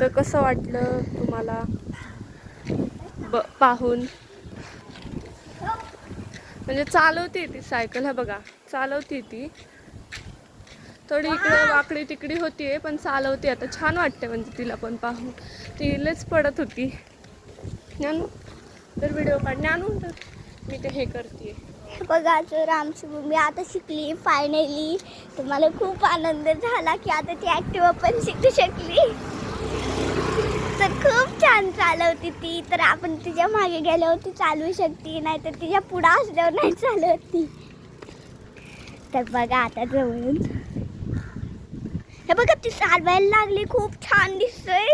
तर कसं वाटलं तुम्हाला? ब पाहून. म्हणजे चालवते ती सायकल हा बघा. चालवते ती. थोडी इकडे वाकडी तिकडी होतीये पण चालवते. आता छान वाटते म्हणजे तिला पण पाहून. तिलेच पडत होती. ज्ञानू तर व्हिडिओ काढ. ज्ञानू तर मी ते हे करते बघा जर आमची मम्मी आता शिकली फायनली तर मला खूप आनंद झाला की आता ती ॲक्टिवा पण शिकू शकली. तर खूप छान चालवती ती. तर आपण तिच्यामागे गेल्यावर ती चालवू शकते नाही तर तिच्या पुढं असल्यावर नाही चालवती. तर बघा आता जवळून. हे बघा ती चालवायला लागली. खूप छान दिसतोय.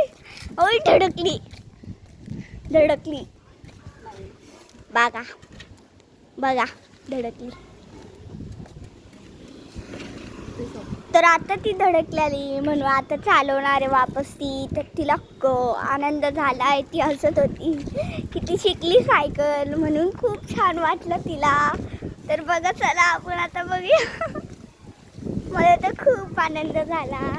ओय धडकली. धडकली. बघा. बघा धडकली. तर आता ती धडकलेली म्हणून आता चालवणार आहे वापस ती तर तिला क आनंद झालाय ती हसत होती. की ती शिकली सायकल म्हणून. खूप छान वाटलं तिला. तर बघा चला आपण आता बघूया. मला तर खूप आनंद झाला.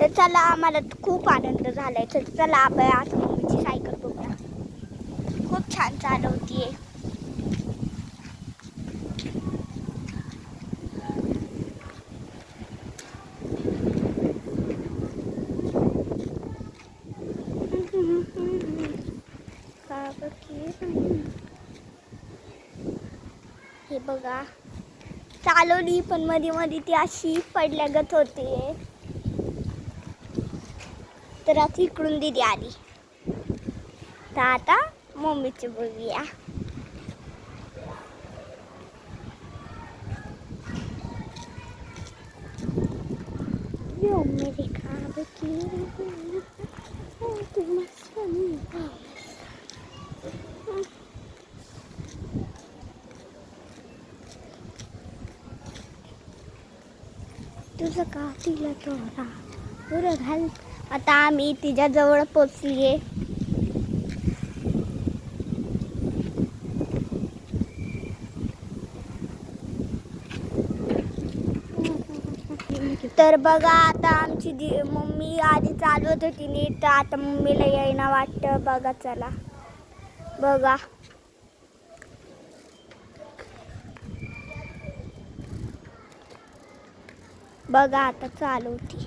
तर चला आम्हाला तर खूप आनंद झाला तर चला आपण आता मम्मीची सायकल बघूया. खूप छान चालवतीये हे बघा. चालवली पण मध्ये मध्ये ती अशी पडल्यागत होते. तर आता इकडून दिदी आली. तर आता मम्मीचे बघूया Yo me dejaba que तुझं का तिला चोरा बरं घाल. आता आम्ही तिच्याजवळ पोचलीये. तर बघा आता आमची दि मम्मी आधी चालवत होती नीट. तर आता मम्मीला येईना वाटतं. बघा चला. बघा. बघा आता चालवते